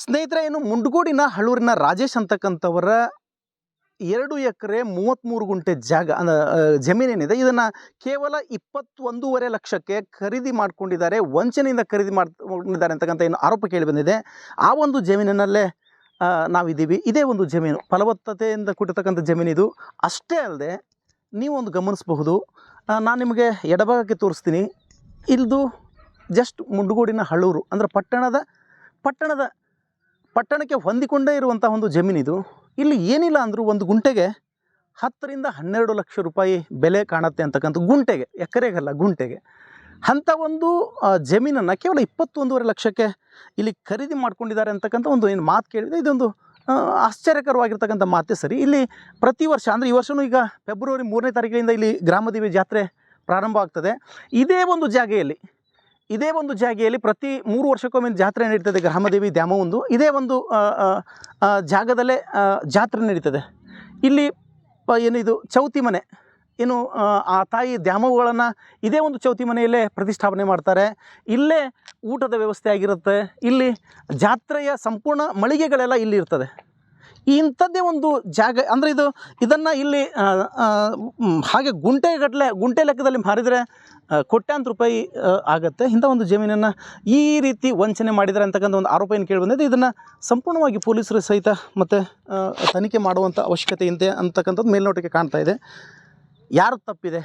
ಸ್ನೇಹಿತರೆ ಏನು ಮುಂಡಗೋಡಿನ ಹಳೂರಿನ ರಾಜೇಶ್ ಅಂತಕ್ಕಂಥವರ ಎರಡು ಎಕರೆ ಮೂವತ್ತ್ಮೂರು ಗುಂಟೆ ಜಾಗ ಜಮೀನೇನಿದೆ. ಇದನ್ನು ಕೇವಲ ಇಪ್ಪತ್ತೊಂದೂವರೆ ಲಕ್ಷಕ್ಕೆ ಖರೀದಿ ಮಾಡಿಕೊಂಡಿದ್ದಾರೆ. ವಂಚನೆಯಿಂದ ಖರೀದಿ ಮಾಡ್ಕೊಂಡಿದ್ದಾರೆ ಅಂತಕ್ಕಂಥ ಏನು ಆರೋಪ ಕೇಳಿ ಬಂದಿದೆ. ಆ ಒಂದು ಜಮೀನಿನಲ್ಲೇ ನಾವಿದ್ದೀವಿ. ಇದೇ ಒಂದು ಜಮೀನು. ಫಲವತ್ತತೆಯಿಂದ ಕೂಡಿರ್ತಕ್ಕಂಥ ಜಮೀನಿದು. ಅಷ್ಟೇ ಅಲ್ಲದೆ, ನೀವೊಂದು ಗಮನಿಸಬಹುದು. ನಾನು ನಿಮಗೆ ಎಡಭಾಗಕ್ಕೆ ತೋರಿಸ್ತೀನಿ. ಇಲ್ದು ಜಸ್ಟ್ ಮುಂಡಗೋಡಿನ ಹಳ್ಳೂರು, ಅಂದರೆ ಪಟ್ಟಣದ ಪಟ್ಟಣದ ಪಟ್ಟಣಕ್ಕೆ ಹೊಂದಿಕೊಂಡೇ ಇರುವಂಥ ಒಂದು ಜಮೀನಿದು ಇಲ್ಲಿ ಏನಿಲ್ಲ ಅಂದರೂ ಒಂದು ಗುಂಟೆಗೆ ಹತ್ತರಿಂದ ಹನ್ನೆರಡು ಲಕ್ಷ ರೂಪಾಯಿ ಬೆಲೆ ಕಾಣುತ್ತೆ ಅಂತಕ್ಕಂಥ ಗುಂಟೆಗೆ, ಎಕರೆಗಲ್ಲ ಗುಂಟೆಗೆ. ಅಂಥ ಒಂದು ಜಮೀನನ್ನು ಕೇವಲ ಇಪ್ಪತ್ತೊಂದೂವರೆ ಲಕ್ಷಕ್ಕೆ ಇಲ್ಲಿ ಖರೀದಿ ಮಾಡ್ಕೊಂಡಿದ್ದಾರೆ ಅಂತಕ್ಕಂಥ ಒಂದು ಏನು ಮಾತು ಕೇಳಿದೆ ಇದೊಂದು ಆಶ್ಚರ್ಯಕರವಾಗಿರ್ತಕ್ಕಂಥ ಮಾತೇ ಸರಿ. ಇಲ್ಲಿ ಪ್ರತಿ ವರ್ಷ, ಅಂದರೆ ಈ ವರ್ಷವೂ ಈಗ ಫೆಬ್ರವರಿ ಮೂರನೇ ತಾರೀಕಿನಿಂದ ಇಲ್ಲಿ ಗ್ರಾಮದೇವಿ ಜಾತ್ರೆ ಪ್ರಾರಂಭ ಆಗ್ತದೆ ಇದೇ ಒಂದು ಜಾಗೆಯಲ್ಲಿ ಇದೇ ಒಂದು ಜಾಗೆಯಲ್ಲಿ ಪ್ರತಿ ಮೂರು ವರ್ಷಕ್ಕೊಮ್ಮೆ ಜಾತ್ರೆ ನಡೀತದೆ ಗ್ರಾಮದೇವಿ ದ್ಯಾಮ ಒಂದು. ಇದೇ ಒಂದು ಜಾಗದಲ್ಲೇ ಜಾತ್ರೆ ನಡೀತದೆ. ಇಲ್ಲಿ ಏನಿದು ಚೌತಿ ಮನೆ. ಏನು ಆ, ತಾಯಿ ದ್ಯಾಮವುಗಳನ್ನು ಇದೇ ಒಂದು ಚೌತಿ ಮನೆಯಲ್ಲೇ ಪ್ರತಿಷ್ಠಾಪನೆ ಮಾಡ್ತಾರೆ. ಇಲ್ಲೇ ಊಟದ ವ್ಯವಸ್ಥೆ ಆಗಿರುತ್ತೆ. ಇಲ್ಲಿ ಜಾತ್ರೆಯ ಸಂಪೂರ್ಣ ಮಳಿಗೆಗಳೆಲ್ಲ ಇಲ್ಲಿ ಇರ್ತದೆ. ಇಂಥದ್ದೇ ಒಂದು ಜಾಗ ಅಂದರೆ ಇದು ಇದನ್ನು ಇಲ್ಲಿ ಹಾಗೆ ಗುಂಟೆಗಟ್ಟಲೆ ಗುಂಟೆ ಲೆಕ್ಕದಲ್ಲಿ ಮಾರಿದರೆ ಕೋಟ್ಯಾಂತರ ರೂಪಾಯಿ ಆಗುತ್ತೆ. ಇಂಥ ಒಂದು ಜಮೀನನ್ನು ಈ ರೀತಿ ವಂಚನೆ ಮಾಡಿದ್ದಾರೆ ಅಂತಕ್ಕಂಥ ಒಂದು ಆರೋಪ ಏನು ಕೇಳಿ ಬಂದಿದೆ ಇದನ್ನು ಸಂಪೂರ್ಣವಾಗಿ ಪೊಲೀಸರು ಸಹಿತ ಮತ್ತು ತನಿಖೆ ಮಾಡುವಂಥ ಅವಶ್ಯಕತೆ ಇದೆ ಅಂತಕ್ಕಂಥದ್ದು ಮೇಲ್ನೋಟಕ್ಕೆ ಕಾಣ್ತಾ ಇದೆ. ಯಾರು ತಪ್ಪಿದೆ?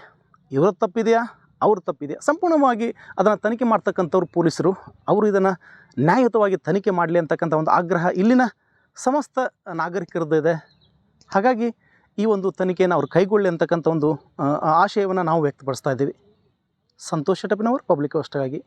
ಇವ್ರ ತಪ್ಪಿದೆಯಾ? ಅವ್ರ ತಪ್ಪಿದೆಯಾ? ಸಂಪೂರ್ಣವಾಗಿ ಅದನ್ನು ತನಿಖೆ ಮಾಡ್ತಕ್ಕಂಥವ್ರು ಪೊಲೀಸರು. ಅವರು ಇದನ್ನು ನ್ಯಾಯಯುತವಾಗಿ ತನಿಖೆ ಮಾಡಲಿ ಅಂತಕ್ಕಂಥ ಒಂದು ಆಗ್ರಹ ಇಲ್ಲಿನ ಸಮಸ್ತ ನಾಗರಿಕರದ್ದು ಇದೆ ಹಾಗಾಗಿ ಈ ಒಂದು ತನಿಖೆಯನ್ನು ಅವ್ರು ಕೈಗೊಳ್ಳಿ ಅಂತಕ್ಕಂಥ ಒಂದು ಆಶಯವನ್ನು ನಾವು ವ್ಯಕ್ತಪಡಿಸ್ತಾ ಇದ್ದೀವಿ. ಸಂತೋಷ ಟಪ್ಪಿನವರು ಪಬ್ಲಿಕ್ ಅಷ್ಟಾಗಿ